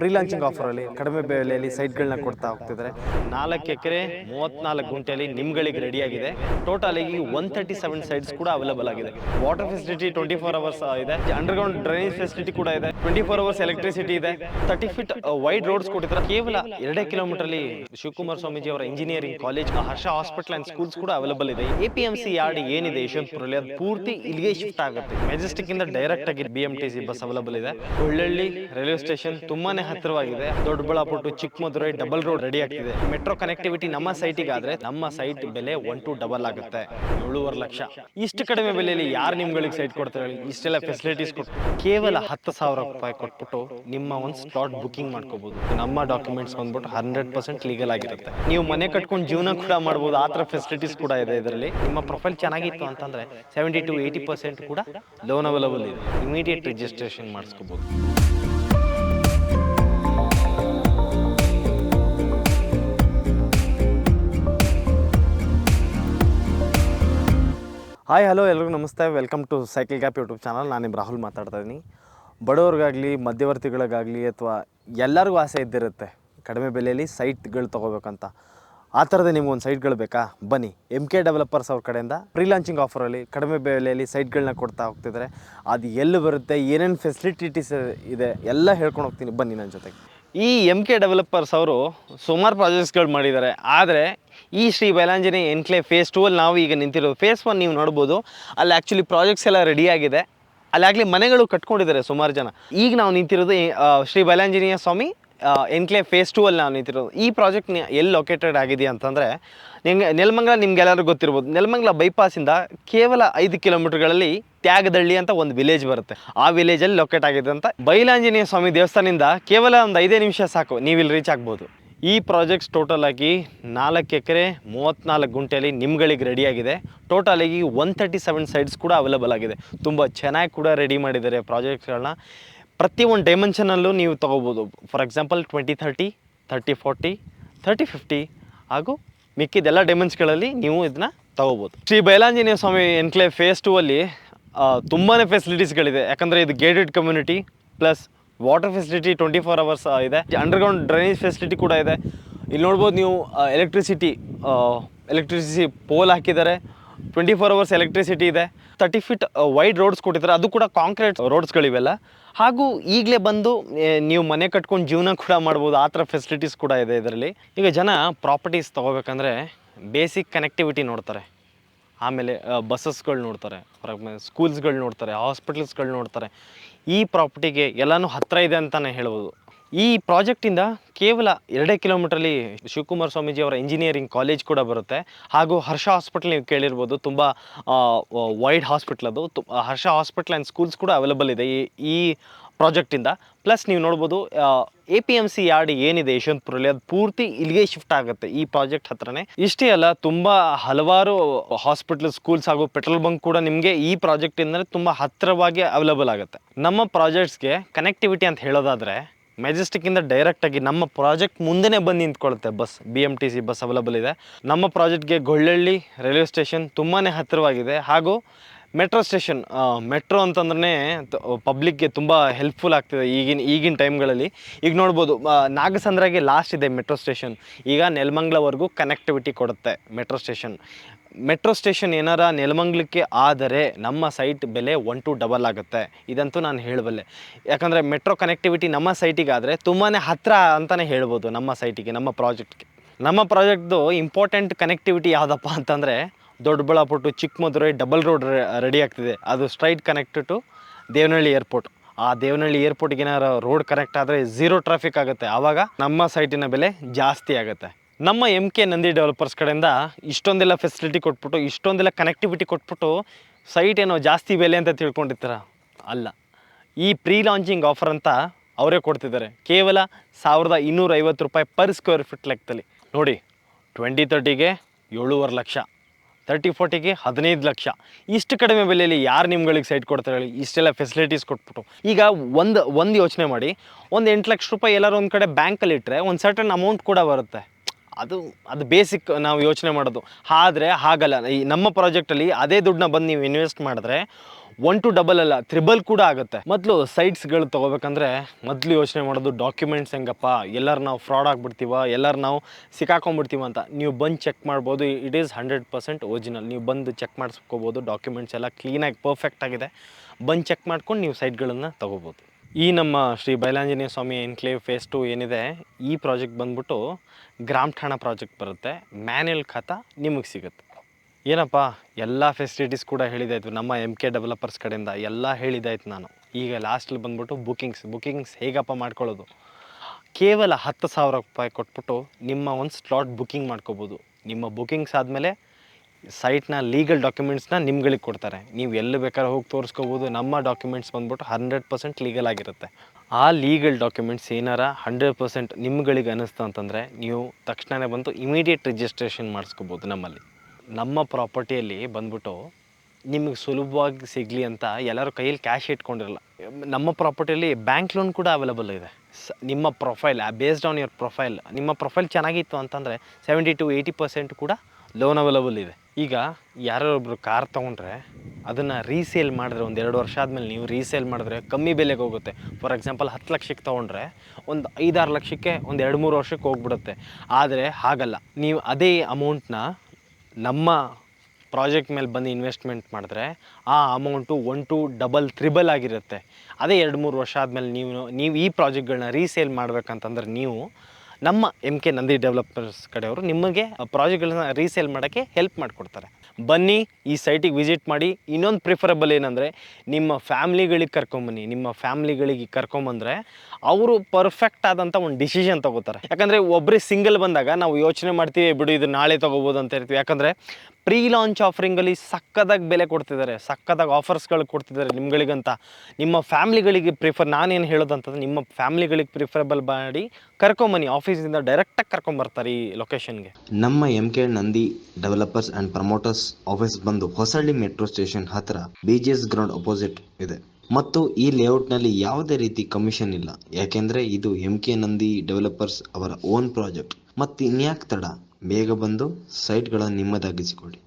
Pre launching ಅಲ್ಲಿ ಕಡಿಮೆ ಬೆಲೆಯಲ್ಲಿ ಸೈಟ್ಗಳನ್ನ ಕೊಡ್ತಾ ಹೋಗ್ತಿದ್ದಾರೆ. ನಾಲ್ಕು ಎಕರೆ ಮೂವತ್ನಾಲ್ಕು ಗುಂಟೆಯಲ್ಲಿ ನಿಮ್ಗಳಿಗೆ ರೆಡಿ ಆಗಿದೆ ಟೋಟಲ್ ಆಗಿ ಒನ್ ತರ್ಟಿ ಸೆವೆನ್ ಸೈಟ್ಸ್ ಕೂಡ ಅವೈಲೇಬಲ್ ಆಗಿದೆ. Water facility twenty four hours ಇದೆ. ಅಂಡರ್ಗ್ರೌಂಡ್ ಡ್ರೈನೇಜ್ ಫೆಸಿಲಿಟಿ ಕೂಡ ಇದೆ. ಟ್ವೆಂಟಿ ಫೋರ್ ಅವರ್ಸ್ ಎಲೆಕ್ಟ್ರಿಸಿಟಿ ಇದೆ ತರ್ಟಿ ಫೀಟ್ ವೈಡ್ ರೋಡ್ಸ್ ಕೊಟ್ಟಿದ್ದಾರೆ. ಕೇವಲ ಎರಡೇ ಕಿಲೋಮೀಟರ್ ಅಲ್ಲಿ ಶಿವಕುಮಾರ್ ಸ್ವಾಮೀಜಿ ಅವರ engineering college Harsha hospital and schools ಕೂಡ ಅವೈಲೇಬಲ್ ಇದೆ. A P M C yard ಏನಿದೆ ಯಶವಂತಪುರಲ್ಲಿ ಅದು ಪೂರ್ತಿ ಇಲ್ಲಿಗೆ ಶಿಫ್ಟ್ ಆಗುತ್ತೆ. ಮೆಜೆಸ್ಟಿಕ್ ಇಂದ ಡೈರೆಕ್ಟ್ ಆಗಿ B M T C bus available ಇದೆ. ಒಳ್ಳಳ್ಳಿ ರೈಲ್ವೆ ಸ್ಟೇಷನ್ ತುಂಬಾನೇ ಹತ್ತಿರವಾಗಿದೆ. Doddaballapur to Chikkamadurai double road ready ಆಗ್ತಿದೆ. ಮೆಟ್ರೋ ಕನೆಕ್ಟಿವಿಟಿ ನಮ್ಮ ಸೈಟಿಗೆ ಆದ್ರೆ ನಮ್ಮ ಸೈಟ್ ಬೆಲೆ ಒನ್ ಟು ಡಬಲ್ ಆಗುತ್ತೆ. ಏಳುವರೆ ಲಕ್ಷ. ಇಷ್ಟು ಕಡಿಮೆ ಬೆಲೆಯಲ್ಲಿ ಯಾರು ನಿಮ್ಗಳಿಗೆ ಸೈಟ್ ಕೊಡ್ತಾರೆ? ಇಷ್ಟೆಲ್ಲ ಫೆಸಿಲಿಟೀಸ್ ಕೊಟ್ಟು. ಕೇವಲ ಹತ್ತು ಸಾವಿರ ರೂಪಾಯಿ ಕೊಟ್ಬಿಟ್ಟು ನಿಮ್ಮ ಒಂದು ಸ್ಲಾಟ್ ಬುಕಿಂಗ್ ಮಾಡ್ಕೋಬಹುದು ನಮ್ಮ ಡಾಕ್ಯುಮೆಂಟ್ಸ್ ಬಂದ್ಬಿಟ್ಟು ಹಂಡ್ರೆಡ್ ಪರ್ಸೆಂಟ್ ಲೀಗಲ್ ಆಗಿರುತ್ತೆ. ನೀವು ಮನೆ ಕಟ್ಕೊಂಡು ಜೀವನ ಕೂಡ ಮಾಡ್ಬೋದು. ಆ ಥರ ಫೆಸಿಲಿಟೀಸ್ ಕೂಡ ಇದೆ ಇದರಲ್ಲಿ. ನಿಮ್ಮ ಪ್ರೊಫೈಲ್ ಚೆನ್ನಾಗಿತ್ತು ಅಂತಂದ್ರೆ ಸೆವೆಂಟಿ ಟು ಏಯ್ಟಿ ಪರ್ಸೆಂಟ್ ಕೂಡ ಲೋನ್ ಅವೈಲಬಲ್ ಇದೆ. ಇಮಿಡಿಯೇಟ್ ರಿಜಿಸ್ಟ್ರೇಷನ್ ಮಾಡಿಸ್ಕೋಬಹುದು ಹಾಯ್ ಹಲೋ ಎಲ್ರಿಗೂ ನಮಸ್ತೆ. Welcome to cycle gap YouTube channel ನಾನು ನಿಮ್ಮ ರಾಹುಲ್ ಮಾತಾಡ್ತಾ ಇದ್ದೀನಿ ಬಡವ್ರಿಗಾಗಲಿ, ಮಧ್ಯವರ್ತಿಗಳಿಗಾಗಲಿ ಅಥವಾ ಎಲ್ಲರಿಗೂ ಆಸೆ ಇದ್ದಿರುತ್ತೆ. ಕಡಿಮೆ ಬೆಲೆಯಲ್ಲಿ ಸೈಟ್ಗಳು ತೊಗೋಬೇಕಂತ. ಆ ಥರದೇ ನಿಮ್ಗೊಂದು ಸೈಟ್ಗಳು ಬೇಕಾ? ಬನ್ನಿ. ಎಂ ಕೆ ಡೆವಲಪರ್ಸ್ ಅವ್ರ ಕಡೆಯಿಂದ ಪ್ರೀ ಲಾಂಚಿಂಗ್ ಆಫರಲ್ಲಿ ಕಡಿಮೆ ಬೆಲೆಯಲ್ಲಿ ಸೈಟ್ಗಳನ್ನ ಕೊಡ್ತಾ ಹೋಗ್ತಿದ್ದಾರೆ ಅದು ಎಲ್ಲಿ ಬರುತ್ತೆ? ಏನೇನು ಫೆಸಿಲಿಟೀಸ್ ಇದೆ? ಎಲ್ಲ ಹೇಳ್ಕೊಂಡು ಹೋಗ್ತೀನಿ. ಬನ್ನಿ ನನ್ನ ಜೊತೆಗೆ. ಈ ಎಂ ಕೆ ಡೆವಲಪರ್ಸ್ ಅವರು ಸುಮಾರು ಪ್ರಾಜೆಕ್ಟ್ಸ್ಗಳು ಮಾಡಿದ್ದಾರೆ. ಆದರೆ ಈ Shri Bailanjaneya enclave phase two ಅಲ್ಲಿ ನಾವು ಈಗ ನಿಂತಿರೋದು. ಫೇಸ್ ಒನ್ ನೀವು ನೋಡ್ಬೋದು, ಅಲ್ಲಿ ಆ್ಯಕ್ಚುಲಿ ಪ್ರಾಜೆಕ್ಟ್ಸ್ ಎಲ್ಲ ರೆಡಿ ಆಗಿದೆ. ಅಲ್ಲಾಗಲಿ ಮನೆಗಳು ಕಟ್ಕೊಂಡಿದ್ದಾರೆ ಸುಮಾರು ಜನ. ಈಗ ನಾವು ನಿಂತಿರೋದು Shri Bailanjaneya Swami enclave phase two ಅಲ್ಲಿ ನಾವು ನಿಂತಿರೋದು. ಈ ಪ್ರಾಜೆಕ್ಟ್ ಎಲ್ಲಿ ಲೊಕೇಟೆಡ್ ಆಗಿದೆ ಅಂತಂದರೆ, ನಿಮಗೆ ನೆಲಮಂಗಲ ನಿಮ್ಗೆಲ್ಲರೂ ಗೊತ್ತಿರ್ಬೋದು. ನೆಲಮಂಗಲ ಬೈಪಾಸಿಂದ ಕೇವಲ ಐದು ಕಿಲೋಮೀಟರ್ಗಳಲ್ಲಿ ತ್ಯಾಗದಳ್ಳಿ ಅಂತ ಒಂದು ವಿಲೇಜ್ ಬರುತ್ತೆ. ಆ ವಿಲೇಜಲ್ಲಿ ಲೊಕೇಟ್ ಆಗಿದೆ ಅಂತ ಬೈಲಾಂಜನೇಯ ಸ್ವಾಮಿ ದೇವಸ್ಥಾನದಿಂದ ಕೇವಲ ಒಂದು ಐದೇ ನಿಮಿಷ ಸಾಕು. ನೀವು ಇಲ್ಲಿ ರೀಚ್ ಆಗ್ಬೋದು. ಈ ಪ್ರಾಜೆಕ್ಟ್ಸ್ ಟೋಟಲ್ ಆಗಿ ನಾಲ್ಕು ಎಕರೆ ಮೂವತ್ತ್ನಾಲ್ಕು ಗುಂಟೆಯಲ್ಲಿ ನಿಮ್ಗಳಿಗೆ ರೆಡಿಯಾಗಿದೆ ಟೋಟಲಾಗಿ ಒನ್ ತರ್ಟಿ ಸೆವೆನ್ ಸೈಟ್ಸ್ ಕೂಡ ಅವೈಲೇಬಲ್ ಆಗಿದೆ. ತುಂಬ ಚೆನ್ನಾಗಿ ಕೂಡ ರೆಡಿ ಮಾಡಿದ್ದಾರೆ ಪ್ರಾಜೆಕ್ಟ್ಸ್ಗಳನ್ನ ಒಂದು ಡೈಮೆನ್ಷನಲ್ಲೂ ನೀವು ತೊಗೋಬೋದು. For example twenty thirty thirty forty thirty fifty ಹಾಗೂ ಮಿಕ್ಕಿದೆಲ್ಲ ಡೈಮೆನ್ಸ್ಗಳಲ್ಲಿ ನೀವು ಇದನ್ನ ತೊಗೋಬೋದು. Shri Bailanjaneya Swami enclave phase two ಅಲ್ಲಿ ತುಂಬಾ ಫೆಸಿಲಿಟೀಸ್ಗಳಿದೆ ಯಾಕಂದರೆ ಇದು gated community plus water facility twenty four hours ಇದೆ. ಅಂಡರ್ಗ್ರೌಂಡ್ ಡ್ರೈನೇಜ್ ಫೆಸಿಲಿಟಿ ಕೂಡ ಇದೆ. ಇಲ್ಲಿ ನೋಡ್ಬೋದು ನೀವು ಎಲೆಕ್ಟ್ರಿಸಿಟಿ ಎಲೆಕ್ಟ್ರಿಸಿಟಿ ಪೋಲ್ ಹಾಕಿದ್ದಾರೆ. ಟ್ವೆಂಟಿ ಫೋರ್ ಅವರ್ಸ್ ಎಲೆಕ್ಟ್ರಿಸಿಟಿ ಇದೆ. ತರ್ಟಿ ಫೀಟ್ ವೈಡ್ ರೋಡ್ಸ್ ಕೊಟ್ಟಿದ್ದಾರೆ. ಅದು ಕೂಡ ಕಾಂಕ್ರೀಟ್ ರೋಡ್ಸ್ಗಳಿವೆಲ್ಲ ಹಾಗೂ ಈಗಲೇ ಬಂದು ನೀವು ಮನೆ ಕಟ್ಕೊಂಡು ಜೀವನ ಕೂಡ ಮಾಡ್ಬೋದು. ಆ ಥರ ಫೆಸಿಲಿಟೀಸ್ ಕೂಡ ಇದೆ ಇದರಲ್ಲಿ. ಈಗ ಜನ ಪ್ರಾಪರ್ಟೀಸ್ ತೊಗೋಬೇಕಂದ್ರೆ ಬೇಸಿಕ್ ಕನೆಕ್ಟಿವಿಟಿ ನೋಡ್ತಾರೆ. ಆಮೇಲೆ ಬಸ್ಸಸ್ಗಳು ನೋಡ್ತಾರೆ. ಸ್ಕೂಲ್ಸ್ಗಳು ನೋಡ್ತಾರೆ, ಹಾಸ್ಪಿಟಲ್ಸ್ಗಳು ನೋಡ್ತಾರೆ. ಈ ಪ್ರಾಪರ್ಟಿಗೆ ಎಲ್ಲನೂ ಹತ್ತಿರ ಇದೆ ಅಂತಲೇ ಹೇಳ್ಬೋದು. ಈ ಪ್ರಾಜೆಕ್ಟಿಂದ ಕೇವಲ ಎರಡೇ ಕಿಲೋಮೀಟ್ರಲ್ಲಿ ಶಿವಕುಮಾರ್ ಸ್ವಾಮೀಜಿ ಅವರ ಇಂಜಿನಿಯರಿಂಗ್ ಕಾಲೇಜ್ ಕೂಡ ಬರುತ್ತೆ. ಹಾಗೂ ಹರ್ಷ ಹಾಸ್ಪಿಟಲ್ ನೀವು ಕೇಳಿರ್ಬೋದು, ತುಂಬ ವೈಡ್ ಹಾಸ್ಪಿಟ್ಲ್ ಅದು. ಹರ್ಷ ಹಾಸ್ಪಿಟ್ಲ್ ಆ್ಯಂಡ್ ಸ್ಕೂಲ್ಸ್ ಕೂಡ ಅವೈಲಬಲ್ ಇದೆ. ಈ ಪ್ರಾಜೆಕ್ಟಿಂದ. ಪ್ಲಸ್ ನೀವು ನೋಡ್ಬೋದು A P M C yard ಏನಿದೆ ಯಶವಂತಪುರಲ್ಲಿ ಅದು ಪೂರ್ತಿ ಇಲ್ಲಿಗೆ ಶಿಫ್ಟ್ ಆಗುತ್ತೆ ಈ ಪ್ರಾಜೆಕ್ಟ್ ಹತ್ರನೇ. ಇಷ್ಟೇ ಅಲ್ಲ, ತುಂಬ ಹಲವಾರು ಹಾಸ್ಪಿಟಲ್ ಸ್ಕೂಲ್ಸ್ ಹಾಗೂ ಪೆಟ್ರೋಲ್ ಬಂಕ್ ಕೂಡ ನಿಮಗೆ ಈ ಪ್ರಾಜೆಕ್ಟಿಂದ ತುಂಬ ಹತ್ತಿರವಾಗಿ ಅವೈಲೇಬಲ್ ಆಗುತ್ತೆ. ನಮ್ಮ ಪ್ರಾಜೆಕ್ಟ್ಸ್ಗೆ ಕನೆಕ್ಟಿವಿಟಿ ಅಂತ ಹೇಳೋದಾದರೆ ಮೆಜೆಸ್ಟಿಕ್ಕಿಂದ ಡೈರೆಕ್ಟಾಗಿ ನಮ್ಮ ಪ್ರಾಜೆಕ್ಟ್ ಮುಂದೆನೇ ಬಂದು ನಿಂತ್ಕೊಳ್ಳುತ್ತೆ bus B M T C bus available ಇದೆ. ನಮ್ಮ ಪ್ರಾಜೆಕ್ಟ್ಗೆ ಗೊಳ್ಳಳ್ಳಿ ರೈಲ್ವೆ ಸ್ಟೇಷನ್ ತುಂಬಾ ಹತ್ತಿರವಾಗಿದೆ ಹಾಗೂ ಮೆಟ್ರೋ ಸ್ಟೇಷನ್ ಮೆಟ್ರೋ ಅಂತಂದ್ರೆ ಪಬ್ಲಿಕ್ಗೆ ತುಂಬ ಹೆಲ್ಪ್ಫುಲ್ ಆಗ್ತಿದೆ ಈಗಿನ ಈಗಿನ ಟೈಮ್ಗಳಲ್ಲಿ ಈಗ ನೋಡ್ಬೋದು ನಾಗಸಂದ್ರಾಗೆ ಲಾಸ್ಟ್ ಇದೆ ಮೆಟ್ರೋ ಸ್ಟೇಷನ್ ಈಗ ನೆಲಮಂಗ್ಲವರೆಗೂ ಕನೆಕ್ಟಿವಿಟಿ ಕೊಡುತ್ತೆ ಮೆಟ್ರೋ ಸ್ಟೇಷನ್ ಮೆಟ್ರೋ ಸ್ಟೇಷನ್ ಏನಾರ ನೆಲಮಂಗ್ಲಕ್ಕೆ ಆದರೆ ನಮ್ಮ ಸೈಟ್ ಬೆಲೆ ಒನ್ ಟು ಡಬಲ್ ಆಗುತ್ತೆ. ಇದಂತೂ ನಾನು ಹೇಳಬಲ್ಲೆ. ಯಾಕಂದರೆ ಮೆಟ್ರೋ ಕನೆಕ್ಟಿವಿಟಿ ನಮ್ಮ ಸೈಟಿಗೆ ಆದರೆ ತುಂಬಾ ಹತ್ತಿರ ಅಂತಲೇ ಹೇಳ್ಬೋದು ನಮ್ಮ ಸೈಟಿಗೆ ನಮ್ಮ ಪ್ರಾಜೆಕ್ಟ್ಗೆ ನಮ್ಮ ಪ್ರಾಜೆಕ್ಟ್ದು ಇಂಪಾರ್ಟೆಂಟ್ ಕನೆಕ್ಟಿವಿಟಿ ಯಾವುದಪ್ಪ ಅಂತಂದರೆ Doddaballapur to Chikkamadurai double road ready ಆಗ್ತಿದೆ. ಅದು straight connect to Devanahalli airport ಆ ದೇವನಹಳ್ಳಿ ಏರ್ಪೋರ್ಟ್ಗೆ ಏನಾರು ರೋಡ್ ಕನೆಕ್ಟ್ ಆದರೆ ಝೀರೋ ಟ್ರಾಫಿಕ್ ಆಗುತ್ತೆ. ಆವಾಗ ನಮ್ಮ ಸೈಟಿನ ಬೆಲೆ ಜಾಸ್ತಿ ಆಗುತ್ತೆ. ನಮ್ಮ ಎಂ ಕೆ ನಂದಿ ಡೆವಲಪರ್ಸ್ ಕಡೆಯಿಂದ ಇಷ್ಟೊಂದೆಲ್ಲ ಫೆಸಿಲಿಟಿ ಕೊಟ್ಬಿಟ್ಟು, ಇಷ್ಟೊಂದೆಲ್ಲ ಕನೆಕ್ಟಿವಿಟಿ ಕೊಟ್ಬಿಟ್ಟು ಸೈಟ್ ಏನೋ ಜಾಸ್ತಿ ಬೆಲೆ ಅಂತ ತಿಳ್ಕೊಂಡಿರ್ತಾರ? ಅಲ್ಲ. ಈ ಪ್ರೀ ಲಾಂಚಿಂಗ್ ಆಫರ್ ಅಂತ ಅವರೇ ಕೊಡ್ತಿದ್ದಾರೆ. ಕೇವಲ ಸಾವಿರದ ಇನ್ನೂರ ಐವತ್ತು ರೂಪಾಯಿ ಪರ್ ಸ್ಕ್ವೇರ್ ಫೀಟ್ ಲೆಕ್ಕದಲ್ಲಿ. ನೋಡಿ ಟ್ವೆಂಟಿ ತರ್ಟಿಗೆ ಏಳೂವರೆ ಲಕ್ಷ. ತರ್ಟಿ ಫೋರ್ಟಿಗೆ ಹದಿನೈದು ಲಕ್ಷ. ಇಷ್ಟು ಕಡಿಮೆ ಬೆಲೆಯಲ್ಲಿ ಯಾರು ನಿಮ್ಗಳಿಗೆ ಸೈಟ್ ಕೊಡ್ತಾರೆ ಹೇಳಿ? ಇಷ್ಟೆಲ್ಲ ಫೆಸಿಲಿಟೀಸ್ ಕೊಟ್ಬಿಟ್ಟು. ಈಗ ಒಂದು ಒಂದು ಯೋಚನೆ ಮಾಡಿ. ಒಂದು ಎಂಟು ಲಕ್ಷ ರೂಪಾಯಿ ಎಲ್ಲರೂ ಒಂದು ಕಡೆ ಬ್ಯಾಂಕಲ್ಲಿ ಇಟ್ಟರೆ ಒಂದು ಸರ್ಟನ್ ಅಮೌಂಟ್ ಕೂಡ ಬರುತ್ತೆ. ಅದು ಅದು ಬೇಸಿಕ್ ನಾವು ಯೋಚನೆ ಮಾಡೋದು. ಆದರೆ ಹಾಗಲ್ಲ. ಈ ನಮ್ಮ ಪ್ರಾಜೆಕ್ಟಲ್ಲಿ ಅದೇ ದುಡ್ಡನ್ನ ಬಂದು ನೀವು ಇನ್ವೆಸ್ಟ್ ಮಾಡಿದ್ರೆ ಒನ್ ಟು ಡಬಲ್ ಅಲ್ಲ ತ್ರಿಬಲ್ ಕೂಡ ಆಗುತ್ತೆ. ಮೊದಲು ಸೈಟ್ಸ್ಗಳು ತಗೋಬೇಕಂದ್ರೆ ಮೊದಲು ಯೋಚನೆ ಮಾಡೋದು ಡಾಕ್ಯುಮೆಂಟ್ಸ್ ಹೆಂಗಪ್ಪ, ಎಲ್ಲರೂ ನಾವು ಫ್ರಾಡ್ ಆಗಿಬಿಡ್ತೀವ, ಎಲ್ಲರೂ ನಾವು ಸಿಕ್ಕಾಕೊಂಡ್ಬಿಡ್ತೀವ ಅಂತ. ನೀವು ಬಂದು ಚೆಕ್ ಮಾಡ್ಬೋದು it is hundred percent original ನೀವು ಬಂದು ಚೆಕ್ ಮಾಡಿಸ್ಕೋಬೋದು ಡಾಕ್ಯುಮೆಂಟ್ಸ್ ಎಲ್ಲ ಕ್ಲೀನಾಗಿ ಪರ್ಫೆಕ್ಟ್ ಆಗಿದೆ. ಬಂದು ಚೆಕ್ ಮಾಡ್ಕೊಂಡು ನೀವು ಸೈಟ್ಗಳನ್ನು ತೊಗೋಬೋದು. ಈ ನಮ್ಮ Shri Bailanjaneya Swami enclave phase two ಏನಿದೆ, ಈ ಪ್ರಾಜೆಕ್ಟ್ ಬಂದ್ಬಿಟ್ಟು ಗ್ರಾಮ್ ಠಾಣಾ ಪ್ರಾಜೆಕ್ಟ್ ಬರುತ್ತೆ. ಮ್ಯಾನ್ಯಲ್ ಖಾತಾ ನಿಮಗೆ ಸಿಗುತ್ತೆ. ಏನಪ್ಪ, ಎಲ್ಲ ಫೆಸಿಲಿಟೀಸ್ ಕೂಡ ಹೇಳಿದಾಯ್ತು. ನಮ್ಮ ಎಂ ಕೆ ಡೆವಲಪರ್ಸ್ ಕಡೆಯಿಂದ ಎಲ್ಲ ಹೇಳಿದಾಯ್ತು ನಾನು. ಈಗ ಲಾಸ್ಟಲ್ಲಿ ಬಂದ್ಬಿಟ್ಟು ಬುಕಿಂಗ್ಸ್ ಬುಕಿಂಗ್ಸ್ ಹೇಗಪ್ಪ ಮಾಡ್ಕೊಳ್ಳೋದು? ಕೇವಲ ಹತ್ತು ಸಾವಿರ ರೂಪಾಯಿ ಕೊಟ್ಬಿಟ್ಟು ನಿಮ್ಮ ಒಂದು ಸ್ಲಾಟ್ ಬುಕಿಂಗ್ ಮಾಡ್ಕೋಬೋದು. ನಿಮ್ಮ ಬುಕಿಂಗ್ಸ್ ಆದಮೇಲೆ ಸೈಟ್ನ ಲೀಗಲ್ ಡಾಕ್ಯುಮೆಂಟ್ಸ್ನ ನಿಮ್ಗಳಿಗೆ ಕೊಡ್ತಾರೆ. ನೀವು ಎಲ್ಲಿ ಬೇಕಾದ್ರೆ ಹೋಗಿ ತೋರಿಸ್ಕೋಬೋದು. ನಮ್ಮ ಡಾಕ್ಯುಮೆಂಟ್ಸ್ ಬಂದ್ಬಿಟ್ಟು ಹಂಡ್ರೆಡ್ ಪರ್ಸೆಂಟ್ ಲೀಗಲ್ ಆಗಿರುತ್ತೆ. ಆ ಲೀಗಲ್ ಡಾಕ್ಯುಮೆಂಟ್ಸ್ ಏನಾರ ಹಂಡ್ರೆಡ್ ಪರ್ಸೆಂಟ್ ನಿಮ್ಗಳಿಗೆ ಅನ್ನಿಸ್ತು ಅಂತಂದರೆ ನೀವು ತಕ್ಷಣವೇ ಬಂದು ಇಮಿಡಿಯೇಟ್ ರಿಜಿಸ್ಟ್ರೇಷನ್ ಮಾಡಿಸ್ಕೋಬೋದು ನಮ್ಮಲ್ಲಿ. ನಮ್ಮ ಪ್ರಾಪರ್ಟಿಯಲ್ಲಿ ಬಂದ್ಬಿಟ್ಟು ನಿಮಗೆ ಸುಲಭವಾಗಿ ಸಿಗಲಿ ಅಂತ ಎಲ್ಲರೂ ಕೈಯಲ್ಲಿ ಕ್ಯಾಶ್ ಇಟ್ಕೊಂಡಿರಲ್ಲ. ನಮ್ಮ ಪ್ರಾಪರ್ಟಿಯಲ್ಲಿ ಬ್ಯಾಂಕ್ ಲೋನ್ ಕೂಡ ಅವೈಲಬಲ್ ಇದೆ. ಸ, ನಿಮ್ಮ profile based on your profile ನಿಮ್ಮ ಪ್ರೊಫೈಲ್ ಚೆನ್ನಾಗಿತ್ತು ಅಂತಂದರೆ ಸೆವೆಂಟಿ ಟು ಏಯ್ಟಿ ಪರ್ಸೆಂಟ್ ಕೂಡ ಲೋನ್ ಅವೈಲಬಲ್ ಇದೆ. ಈಗ ಯಾರೋ ಒಬ್ಬರು ಕಾರ್ ತೊಗೊಂಡ್ರೆ ಅದನ್ನು ರೀಸೇಲ್ ಮಾಡಿದ್ರೆ ಒಂದು ಎರಡು ವರ್ಷ ಆದಮೇಲೆ ನೀವು ರೀಸೇಲ್ ಮಾಡಿದ್ರೆ ಕಮ್ಮಿ ಬೆಲೆಗೆ ಹೋಗುತ್ತೆ. ಫಾರ್ ಎಕ್ಸಾಂಪಲ್ ಹತ್ತು ಲಕ್ಷಕ್ಕೆ ತೊಗೊಂಡ್ರೆ ಒಂದು ಐದಾರು ಲಕ್ಷಕ್ಕೆ ಒಂದು ಎರಡು ಮೂರು ವರ್ಷಕ್ಕೆ ಹೋಗ್ಬಿಡುತ್ತೆ. ಆದರೆ ಹಾಗಲ್ಲ. ನೀವು ಅದೇ ಅಮೌಂಟ್ನ ನಮ್ಮ ಪ್ರಾಜೆಕ್ಟ್ ಮೇಲೆ ಬಂದು ಇನ್ವೆಸ್ಟ್ಮೆಂಟ್ ಮಾಡಿದ್ರೆ ಆ amount one to double triple ಆಗಿರುತ್ತೆ. ಅದೇ ಎರಡು ಮೂರು ವರ್ಷ ಆದಮೇಲೆ ನೀವು ನೀವು ಈ ಪ್ರಾಜೆಕ್ಟ್ಗಳನ್ನ ರೀಸೇಲ್ ಮಾಡಬೇಕಂತಂದ್ರೆ ನೀವು ನಮ್ಮ ಎಂ ಕೆ ನಂದಿ ಡೆವಲಪರ್ಸ್ ಕಡೆಯವರು ನಿಮಗೆ ಪ್ರಾಜೆಕ್ಟ್ಗಳನ್ನ ರೀಸೇಲ್ ಮಾಡೋಕ್ಕೆ ಹೆಲ್ಪ್ ಮಾಡಿಕೊಡ್ತಾರೆ. ಬನ್ನಿ ಈ ಸೈಟಿಗೆ ವಿಸಿಟ್ ಮಾಡಿ. ಇನ್ನೊಂದು ಪ್ರಿಫರಬಲ್ ಏನಂದರೆ, ನಿಮ್ಮ ಫ್ಯಾಮ್ಲಿಗಳಿಗೆ ಕರ್ಕೊಂಬನ್ನಿ ನಿಮ್ಮ ಫ್ಯಾಮ್ಲಿಗಳಿಗೆ ಕರ್ಕೊಂಬಂದರೆ ಅವರು ಪರ್ಫೆಕ್ಟ್ ಆದಂಥ ಒಂದು ಡಿಸಿಷನ್ ತಗೋತಾರೆ. ಯಾಕಂದರೆ ಒಬ್ಬರೇ ಸಿಂಗಲ್ ಬಂದಾಗ ನಾವು ಯೋಚನೆ ಮಾಡ್ತೀವಿ, ಬಿಡು, ಇದು ನಾಳೆ ತೊಗೋಬೋದು ಅಂತ ಇರ್ತೀವಿ ಯಾಕಂದರೆ ಪ್ರೀ ಲಾಂಚ್ ಆಫರಿಂಗಲ್ಲಿ ಸಕ್ಕದಾಗಿ ಬೆಲೆ ಕೊಡ್ತಿದ್ದಾರೆ ಸಕ್ಕದಾಗಿ ಆಫರ್ಸ್ಗಳು ಕೊಡ್ತಿದ್ದಾರೆ ನಿಮ್ಗಳಿಗಂತ. ನಿಮ್ಮ ಫ್ಯಾಮ್ಲಿಗಳಿಗೆ ಪ್ರಿಫರ್ ನಾನೇನು ಹೇಳೋದಂತಂದ್ರೆ ನಿಮ್ಮ ಫ್ಯಾಮ್ಲಿಗಳಿಗೆ ಪ್ರಿಫರೇಬಲ್ ಮಾಡಿ ಕರ್ಕೊಂಬನ್ನಿ ಆಫೀಸಿಂದ ಡೈರೆಕ್ಟಾಗಿ ಕರ್ಕೊಂಬರ್ತಾರೆ ಈ ಲೊಕೇಶನ್ಗೆ ನಮ್ಮ M K Nandi developers and promoters office ಬಂದು ಹೊಸಳ್ಳಿ ಮೆಟ್ರೋ ಸ್ಟೇಷನ್ ಹತ್ರ ಎಸ್ ಗ್ರೌಂಡ್ ಅಪೋಸಿಟ್ ಇದೆ. ಮತ್ತು ಈ ಲೇಔಟ್ನಲ್ಲಿ ಯಾವುದೇ ರೀತಿ ಕಮಿಷನ್ ಇಲ್ಲ. ಯಾಕೆಂದರೆ ಇದು ಎಂ ಕೆ ನಂದಿ ಡೆವಲಪರ್ಸ್ ಅವರ ಓನ್ ಪ್ರಾಜೆಕ್ಟ್ ಮತ್ತು ಇನ್ಯಾಕ್ ತಡ, ಬೇಗ ಬಂದು ಸೈಟ್ಗಳನ್ನು ನಿಮ್ಮದಾಗಿಸಿಕೊಳ್ಳಿ